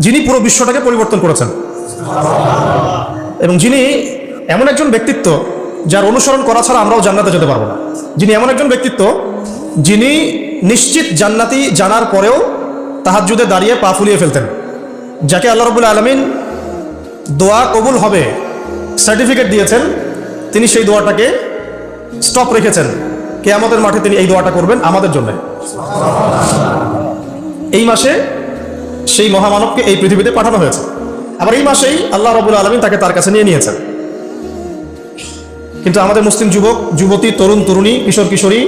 যিনি পুরো বিশ্বটাকে পরিবর্তন করেছেন। এবং যিনি এমন একজন ব্যক্তিত্ব যার অনুসরণ করা ছাড়া আমরাও জান্নাতে যেতে পারব না। যিনি এমন একজন ব্যক্তিত্ব যিনি নিশ্চিত জান্নাতি জানার পরেও তাহার তাহাজ্জুদে দাঁড়িয়ে পা ফুলিয়ে ফেলতেন, যাকে আল্লাহ রবুল আলমিন দোয়া কবুল হবে, সার্টিফিকেট দিয়েছেন, তিনি সেই দোয়াটাকে স্টপ রেখেছেন। কেয়ামতের মাঠে তিনি এই দোয়াটা করবেন আমাদের জন্য। এই মাসে সেই মহামানবকে এই পৃথিবীতে পাঠানো হয়েছে। আবার এই মাসেই আল্লাহ রবুল আলমিন তাকে তার কাছে নিয়ে নিয়েছেন। কিন্তু আমাদের মুসলিম যুবক, যুবতী, তরুণ, তরুণী, কিশোর, কিশোরী,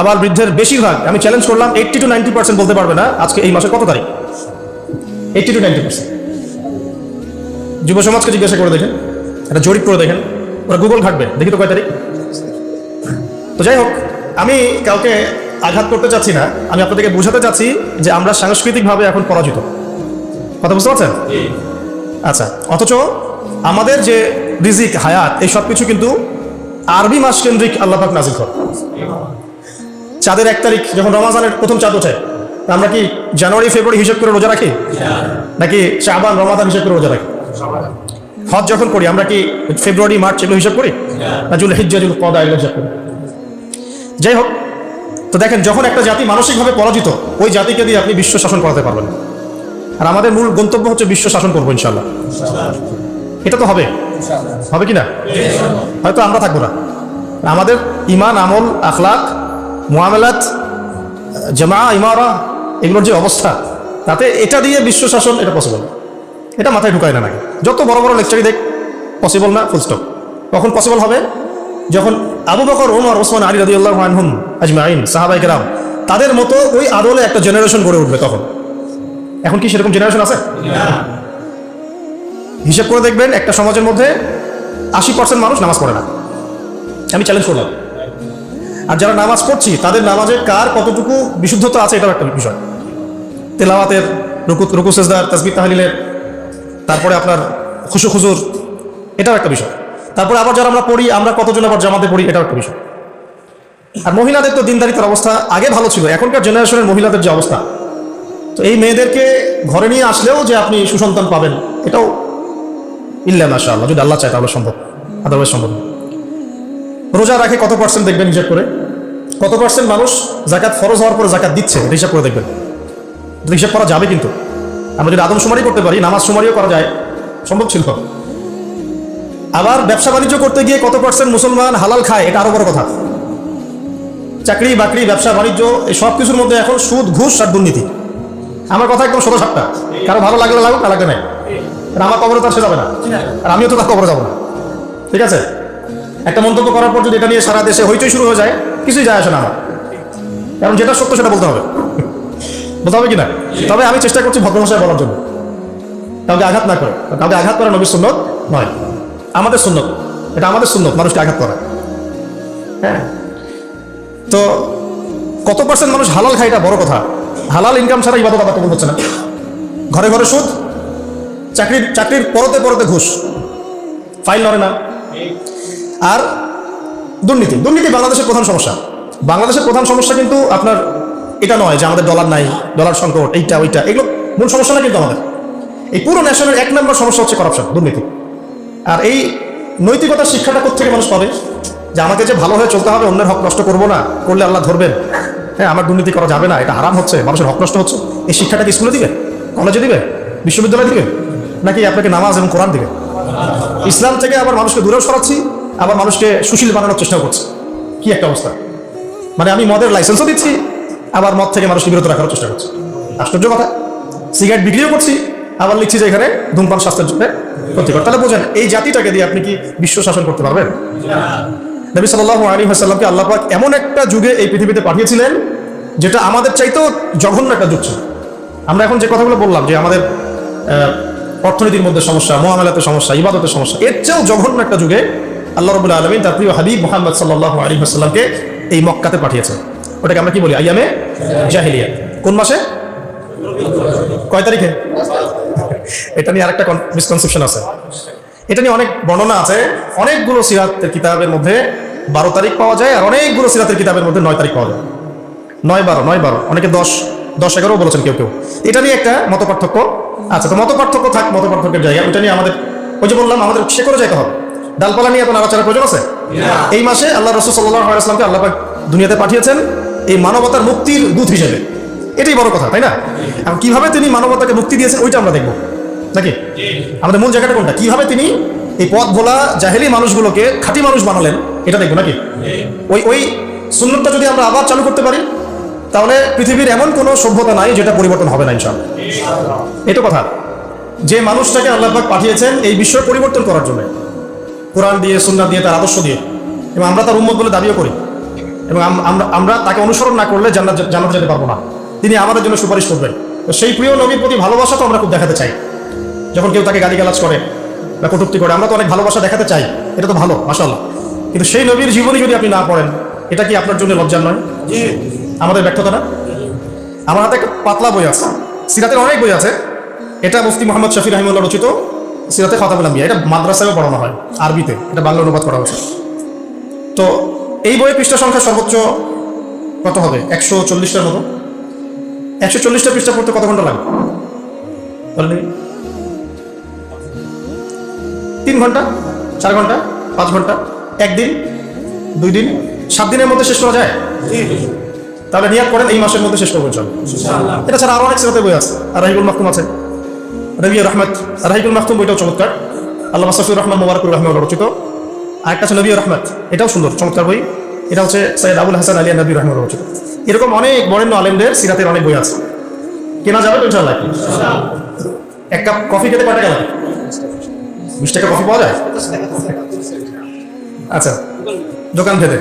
আবার বৃদ্ধের বেশিরভাগ, আমি চ্যালেঞ্জ করলাম এইট্টি টু নাইনটি পার্সেন্ট বলতে পারবে না, আজকে এই মাসের কত তারিখ? এইট্টি টু নাইনটি পার্সেন্ট যুব সমাজকে জিজ্ঞাসা করে দেখেন, একটা জরিপ করে দেখেন, ওরা গুগল ঘাটবে, দেখি তো কয় তারিখ। তো যাই হোক, আমি কাউকে আঘাত করতে চাচ্ছি না আমি আপনাদেরকে বোঝাতে চাচ্ছি যে আমরা সাংস্কৃতিকভাবে এখন পরাজিত। কথা বুঝতে পারছেন? আচ্ছা অথচ আমাদের যে রিজিক হায়াত এই সব কিছু কিন্তু আরবি মাস কেন্দ্রিক আল্লাপাক নাজিল করে চাঁদের এক তারিখ যখন রমাজানের প্রথম চাঁদ ওঠে আমরা কি জানুয়ারি ফেব্রুয়ারি হিসেব করে রোজা রাখি? নাকি শাহবান রমাদান হিসেব করে রোজা রাখি? হজ যখন করি আমরা কি ফেব্রুয়ারি মার্চ এগুলো হিসাব করি? না। জুল হিজ্জা জুল কদা এগুলো হিসাব করি। যাই হোক তো দেখেন, যখন একটা জাতি মানসিকভাবে পরাজিত, ওই জাতিকে দিয়ে আপনি বিশ্ব শাসন করাতে পারবেন। আর আমাদের মূল গন্তব্য হচ্ছে বিশ্ব শাসন করব ইনশাল্লাহ এটা তো হবে। হবে কি না হয়তো আমরা থাকব না। আমাদের ইমান, আমল, আখলাক মোয়ামেলাত জামা ইমারা, এগুলোর যে অবস্থা, তাতে এটা দিয়ে বিশ্ব শাসন, এটা পসিবল এটা মাথায় ঢুকায় না নাকি? যত বড় বড় লেকচারই দেখ পসিবল না ফুল স্টপ কখন পসিবল হবে? যখন আবু বকর ওমর ওসমান আলী রাদি আল্লাহ আনহুম আজমাইন সাহাবাই কেরাম, তাদের মতো ওই আদলে একটা জেনারেশন গড়ে উঠবে তখন। এখন কি সেরকম জেনারেশন আছে? হিসেব করে দেখবেন, একটা সমাজের মধ্যে আশি পার্সেন্ট মানুষ নামাজ পড়ে না। আমি চ্যালেঞ্জ করলাম। আর যারা নামাজ পড়ছি, তাদের নামাজে কার কতটুকু বিশুদ্ধতা আছে এটাও একটা বিষয়। তেলাওয়াতের, রুকু রুকু, সেজদার তাসবি তাহলিলের তারপরে আপনার খুশু খুজুর এটাও একটা বিষয়। তারপরে আবার যারা আমরা পড়ি, আমরা কতজন আবার জামাতে পড়ি, এটাও একটা বিষয়। আর মহিলাদের তো দিনদারিতার অবস্থা আগে ভালো ছিল, এখনকার জেনারেশনের মহিলাদের যে অবস্থা। তো এই মেয়েদেরকে ঘরে নিয়ে আসলেও যে আপনি সুসন্তান পাবেন, এটাও ইল্লা মাসা আল্লাহ যদি আল্লাহ চায় তাহলে সম্ভব, আদারওয়াইজ সম্ভব। রোজা রাখে কত পার্সেন্ট দেখবেন হিসাব করে? কত পার্সেন্ট মানুষ জাকাত ফরজ হওয়ার পরে জাকাত দিচ্ছে হিসাব করে দেখবেন। হিসাব করা যাবে কিন্তু। আমরা যদি আদম সুমারি করতে পারি নামাজ সুমারিও করা যায়, সম্ভব ছিল। আবার ব্যবসা বাণিজ্য করতে গিয়ে কত পার্সেন্ট মুসলমান হালাল খায়, এটা আরও বড় কথা। চাকরি, বাকরি, ব্যবসা, বাণিজ্য, এই সব কিছুর মধ্যে এখন সুদ, ঘুষ আর দুর্নীতি। আমার কথা একদম ষোলো সাতটা কারও ভালো লাগলে লাগুক না লাগলে আর আমার কবরে তো আর সে যাবে না। আর আমিও তো তার কবরে যাব না। ঠিক আছে? একটা মন্তব্য করার পর যদি এটা নিয়ে সারা দেশে হইচই শুরু হয়ে যায়, কিছুই যায় আসে না আমার। কারণ যেটা সত্য সেটা বলতে হবে। বলতে হবে কিনা তবে আমি চেষ্টা করছি ভদ্রভাষায় বলার জন্য। কাউকে আঘাত না করে। কাউকে আঘাত করা নবীর সুন্নত নয়। আমাদের সুন্নত। এটা আমাদের সুন্নত, মানুষকে আঘাত করা। হ্যাঁ? তো কত পার্সেন্ট মানুষ হালাল খায় এটা বড় কথা। হালাল ইনকাম ছাড়া ইবাদত আবার কবুল হচ্ছে না। ঘরে ঘরে সুদ চাকরির চাকরির পরতে পরতে ঘুষ। ফাইল নড়ে না। আর দুর্নীতি। দুর্নীতি বাংলাদেশের প্রধান সমস্যা। বাংলাদেশের প্রধান সমস্যা কিন্তু আপনার এটা নয় যে আমাদের ডলার নাই ডলার সংকট, এইটা, ওইটা। এগুলো মূল সমস্যা না কিন্তু আমাদের। এই পুরো ন্যাশনের এক নম্বর সমস্যা হচ্ছে করাপশন দুর্নীতি। আর এই নৈতিকতার শিক্ষাটা কোথেকে মানুষ পাবে? যে আমাকে যে ভালো হয়ে চলতে হবে, অন্যের হক নষ্ট করব না, করলে আল্লাহ ধরবেন। হ্যাঁ আমার দুর্নীতি করা যাবে না, এটা হারাম হচ্ছে, মানুষের হক নষ্ট হচ্ছে। এই শিক্ষাটা কি স্কুলে দিবে? কলেজে দিবে? বিশ্ববিদ্যালয়ে দিবে? নাকি আপনাকে নামাজ এবং কোরআন দিবে? ইসলাম থেকে আবার মানুষকে দূরেও সরাচ্ছি, আবার মানুষকে সুশীল বানানোর চেষ্টা করছি। কি একটা অবস্থা? মানে আমি মদের লাইসেন্সও দিচ্ছি, আবার মদ থেকে মানুষকে বিরত রাখার চেষ্টা করছি। আশ্চর্য কথা। সিগারেট বিক্রিও করছি, আবার লিখছি যে এখানে ধূমপান স্বাস্থ্যের জন্য ক্ষতিকর তাহলে বোঝেন, এই জাতিটাকে দিয়ে আপনি কি বিশ্ব শাসন করতে পারবেন? নবী সাল্লাহ আলী হাসাল্লামকে আল্লাহ পাক এমন একটা যুগে এই পৃথিবীতে পাঠিয়েছিলেন, যেটা আমাদের চাইতেও জঘন্য একটা যুগ ছিল। আমরা এখন যে কথাগুলো বললাম, যে আমাদের অর্থনীতির মধ্যে সমস্যা, মহামেলাতে সমস্যা, ইবাদতের সমস্যা, এর চেয়েও জঘন্য একটা যুগে আল্লাহ রবুল্লা আলমিন তার প্রিয় হাবিব মোহাম্মদ সাল্লাহ আলী হাসাল্লামকে এই মক্কাতে পাঠিয়েছেন। ওটাকে আমরা কি বলি? আইয়ামে জাহিলিয়া। কোন মাসে? কয় তারিখে? এটা নিয়ে আরেকটা মিসকনসেপশন আছে। এটা নিয়ে অনেক বর্ণনা আছে। অনেকগুলো সিরাতের কিতাবের মধ্যে বারো তারিখ পাওয়া যায় আর অনেকগুলো সিরাতের কিতাবের মধ্যে নয় তারিখ পাওয়া যায়। নয় বারো নয় বারো অনেকে দশ দশ এগারো বলেছেন কেউ কেউ। এটা নিয়ে একটা মত পার্থক্য আচ্ছা তো মত পার্থক্য থাক মত পার্থক্যের জায়গা ওইটা নিয়ে আমাদের ওই যে বললাম আমাদের সে করে যেতে হবে। ডালপালা নিয়ে এখন আলোচনার প্রয়োজন আছে? এই মাসে আল্লাহ রসুল সাল্লাহ আল্লাহ দুনিয়াতে পাঠিয়েছেন এই মানবতার মুক্তির দূত হিসেবে। এটাই বড় কথা তাই না? এখন কীভাবে তিনি মানবতাকে মুক্তি দিয়েছেন ওইটা আমরা দেখব। নাকি? আমাদের মূল জায়গাটা কোনটা? কীভাবে তিনি এই পথ ভোলা জাহেলি মানুষগুলোকে খাঁটি মানুষ বানালেন, এটা দেখব নাকি? ওই ওই সুন্নতটা যদি আমরা আবার চালু করতে পারি, তাহলে পৃথিবীর এমন কোনো সভ্যতা নাই যেটা পরিবর্তন হবে না ইনশাল্লাহ এটা কথা, যে মানুষটাকে আল্লাহ পাক পাঠিয়েছেন এই বিশ্ব পরিবর্তন করার জন্য, কোরআন দিয়ে সুন্নাহ দিয়ে, তার আদর্শ দিয়ে, এবং আমরা তার উন্মত বলে দাবিও করি, এবং আম- আমরা আমরা তাকে অনুসরণ না করলে জানাতে যেতে পারব না। তিনি আমাদের জন্য সুপারিশ করবেন। তো সেই প্রিয় নবীর প্রতি ভালোবাসা তো আমরা খুব দেখাতে চাই। যখন কেউ তাকে গালিগালাজ করে বা কটুক্তি করে আমরা তো অনেক ভালোবাসা দেখাতে চাই। এটা তো ভালো মাসাল্লাহ কিন্তু সেই নবীর জীবনী যদি আপনি না পড়েন এটা কি আপনার জন্য লজ্জার নয়? আমাদের ব্যর্থতা না আমার হাতে একটা পাতলা বই আছে সিরাতের অনেক বই আছে। এটা মুফতি মোহাম্মদ শফি রহিমুল্লাহ রচিত সিরাতে খতাবুল আম্বিয়া। এটা মাদ্রাসায়ও পড়ানো হয় আরবিতে। এটা বাংলা অনুবাদ করা হয়েছে। তো এই বইয়ের পৃষ্ঠা সংখ্যা সর্বোচ্চ কত হবে? একশো চল্লিশটার মতো। একশো চল্লিশটা পৃষ্ঠা পড়তে কত ঘণ্টা লাগে? বলেন দেখি। তিন ঘণ্টা চার ঘণ্টা পাঁচ ঘণ্টা একদিন দুই দিন সাত দিনের মধ্যে শেষ করা যায়? তাহলে নিয়াত করেন এই মাসের মধ্যে শেষ করবেন চল। এটা ছাড়া আরও অনেক সিরাতে বই আছে। আর রাহিবুল মাহতুম আছে। রবি রহমত। রাহিবুল মাহতুম বইটাও চমৎকার। আল্লাহ মাসাফির রহমান মোবারকুর রহমান রচিত। আরেকটা আছে নবী রহমত। এটাও সুন্দর চমৎকার বই। এটা হচ্ছে সৈয়দ আবুল হাসান আলিয়া নবী রহমান রচিত। এরকম অনেক বরেণ্য আলেমদের সিরাতের অনেক বই আছে। কেনা যাবে তো ইনশাল্লাহ এক কাপ কফি খেতে কয় টাকা লাগে বিশ টাকা কফি পাওয়া যায়? আচ্ছা দোকান থেকে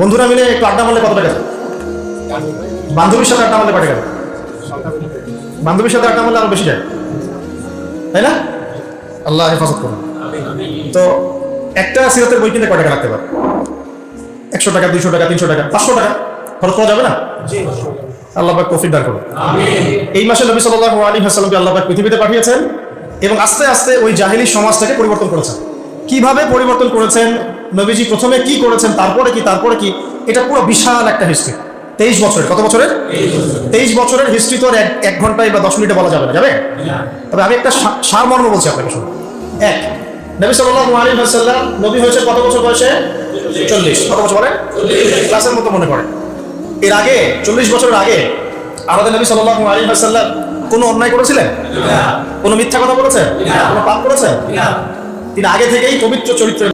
বন্ধুরা মিলে একটু আড্ডা মারলে কত টাকা? বান্ধবীর সাথে আড্ডা মারলে কত টাকা? বান্ধবীর সাথে আড্ডা মারলে আরও বেশি যায় তাই না? আল্লাহ হেফাজত করুন। তো একটা সিরাতের বই কিনতে কয় টাকা লাগতে পারে? একশো টাকা দুইশো টাকা তিনশো টাকা পাঁচশো টাকা? খরচ করা যাবে না? আল্লাহ পাক তৌফিক দান করুন। এই মাসে নবী সাল্লাল্লাহু আলাইহি ওয়াসাল্লামকে আল্লাহ পাক পৃথিবীতে পাঠিয়েছেন। এবং আস্তে আস্তে ওই জাহিলি সমাজটাকে পরিবর্তন করেছেন। কীভাবে পরিবর্তন করেছেন? নবীজি প্রথমে কি করেছেন? তারপরে কি? তারপরে কি? এটা পুরো বিশাল একটা হিস্ট্রি তেইশ বছরের। কত বছরের? তেইশ বছরের হিস্ট্রি তো এক এক ঘন্টায় বা দশ মিনিটে বলা যাবে না। যাবে? তবে আমি একটা সারমর্ম বলছি আপনাকে, শুনুন। এক, নবী সাল্লাল্লাহু আলাইহি ওয়াসাল্লাম, নবী হয়েছে কত বছর বয়সে? চল্লিশ। কত বছর বলে ক্লাসের মতো মনে করে এর আগে, চল্লিশ বছরের আগে, আমাদের নবী সাল্লাল্লাহু আলাইহি ওয়াসাল্লাম কোনো অন্যায় করেছিলেন? কোনো মিথ্যা কথা বলেছে? কোনো পাপ করেছে? তিনি আগে থেকেই পবিত্র চরিত্রের